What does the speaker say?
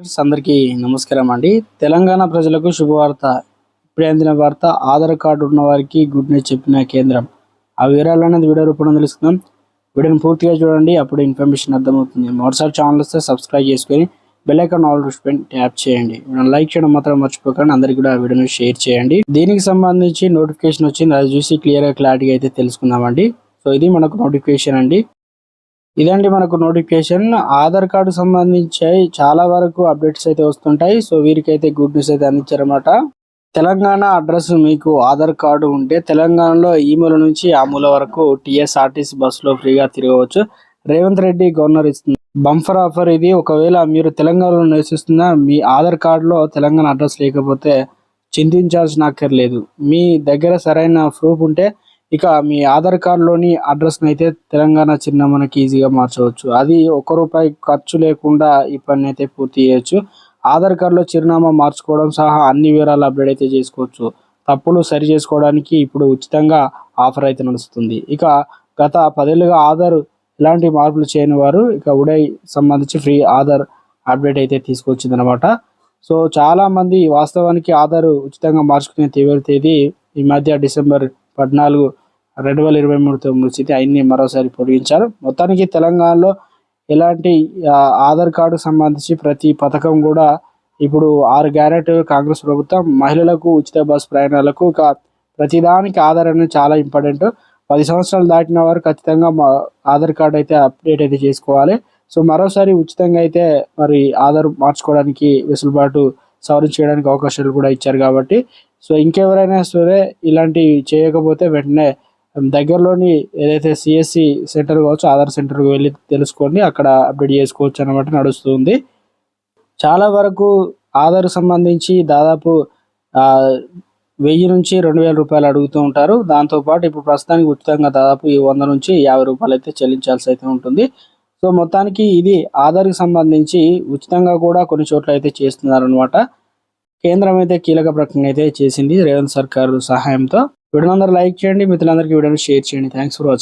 Friends, అందరికీ నమస్కారం అండి. తెలంగాణ ప్రజలకు శుభవార్త. ఇప్పుడే అందిన వార్త ఆధార్ కార్డు ఉన్న వారికి గుడ్ న్యూస్ చెప్పిన కేంద్రం. ఆ వివరాలు అనేది వీడియో రూపంలో తెలుసుకుందాం. వీడియోని పూర్తిగా చూడండి అప్పుడు ఇన్ఫర్మేషన్ అర్థమవుతుంది. మరోసారి ఛానల్ వస్తే సబ్స్క్రైబ్ చేసుకొని బెల్లైకాన్ ఆల్ పైన ట్యాప్ చేయండి. లైక్ చేయడం మాత్రం మర్చిపోకండి అందరికీ కూడా ఆ వీడియోని షేర్ చేయండి. దీనికి సంబంధించి నోటిఫికేషన్ వచ్చింది అది చూసి క్లియర్గా క్లారిటీగా అయితే తెలుసుకుందామండి. సో ఇది మనకు నోటిఫికేషన్ అండి. ఇదండి మనకు నోటిఫికేషన్. ఆధార్ కార్డు సంబంధించి చాలా వరకు అప్డేట్స్ అయితే వస్తుంటాయి. సో వీరికైతే గుడ్ న్యూస్ అయితే అందించారన్నమాట. తెలంగాణ అడ్రస్ మీకు ఆధార్ కార్డు ఉంటే తెలంగాణలో ఈ మూల నుంచి ఆ మూల వరకు టీఎస్ఆర్టీసీ బస్సులో ఫ్రీగా తిరగవచ్చు. రేవంత్ రెడ్డి గవర్నర్ ఇస్తుంది. బంఫర్ ఆఫర్ ఇది. ఒకవేళ మీరు తెలంగాణలో నివసిస్తున్న మీ ఆధార్ కార్డులో తెలంగాణ అడ్రస్ లేకపోతే చింతించాల్సిన అక్కర్లేదు. మీ దగ్గర సరైన ప్రూఫ్ ఉంటే ఇక మీ ఆధార్ కార్డులోని అడ్రస్ని అయితే తెలంగాణ చిరునామాకి ఈజీగా మార్చవచ్చు. అది ఒక్క రూపాయి ఖర్చు లేకుండా ఈ పని అయితే పూర్తి చేయొచ్చు. ఆధార్ కార్డులో చిరునామా మార్చుకోవడం సహా అన్ని వివరాలు అప్డేట్ అయితే చేసుకోవచ్చు. తప్పులు సరి చేసుకోవడానికి ఇప్పుడు ఉచితంగా ఆఫర్ అయితే నడుస్తుంది. ఇక గత పదేళ్ళుగా ఆధార్ ఎలాంటి మార్పులు చేయని వారు ఇక ఉడై సంబంధించి ఫ్రీ ఆధార్ అప్డేట్ అయితే తీసుకొచ్చింది అనమాట సో చాలామంది వాస్తవానికి ఆధార్ ఉచితంగా మార్చుకునే తీవ్ర తేదీ ఈ మధ్య డిసెంబర్ పద్నాలుగు రెండు వేల ఇరవై మూడుతో స్థితి ఆయన్ని మరోసారి పొడిగించారు. మొత్తానికి తెలంగాణలో ఎలాంటి ఆధార్ కార్డు సంబంధించి ప్రతి పథకం కూడా ఇప్పుడు ఆరు గ్యారెంట్ కాంగ్రెస్ ప్రభుత్వం మహిళలకు ఉచిత బస్ ప్రయాణాలకు ఇక ప్రతిదానికి ఆధార్ అనేది చాలా ఇంపార్టెంట్. పది సంవత్సరాలు దాటిన వారు ఖచ్చితంగా మా ఆధార్ కార్డు అయితే అప్డేట్ అయితే చేసుకోవాలి. సో మరోసారి ఉచితంగా అయితే మరి ఆధార్ మార్చుకోవడానికి వెసులుబాటు సవరించడానికి అవకాశాలు కూడా ఇచ్చారు కాబట్టి. సో ఇంకెవరైనా సరే ఇలాంటివి చేయకపోతే వెంటనే దగ్గరలోని ఏదైతే సిఎస్సి సెంటర్ కావచ్చు ఆధార్ సెంటర్కి వెళ్ళి తెలుసుకోండి అక్కడ అప్డేట్ చేసుకోవచ్చు అనమాట నడుస్తుంది. చాలా వరకు ఆధార్ సంబంధించి దాదాపు వెయ్యి నుంచి రెండు వేల రూపాయలు అడుగుతూ ఉంటారు. దాంతోపాటు ఇప్పుడు ప్రస్తుతానికి ఉచితంగా దాదాపు ఈ వంద నుంచి యాభై రూపాయలు అయితే చెల్లించాల్సి అయితే ఉంటుంది. సో మొత్తానికి ఇది ఆధార్కి సంబంధించి ఉచితంగా కూడా కొన్ని చోట్ల అయితే చేస్తున్నారు అనమాట కేంద్రం అయితే కీలక ప్రకటన అయితే చేసింది రేవంత్ సర్కారు సహాయంతో. వీడియోని అందరూ లైక్ చేయండి మిత్రులందరికీ వీడియోని షేర్ చేయండి. Thanks for watching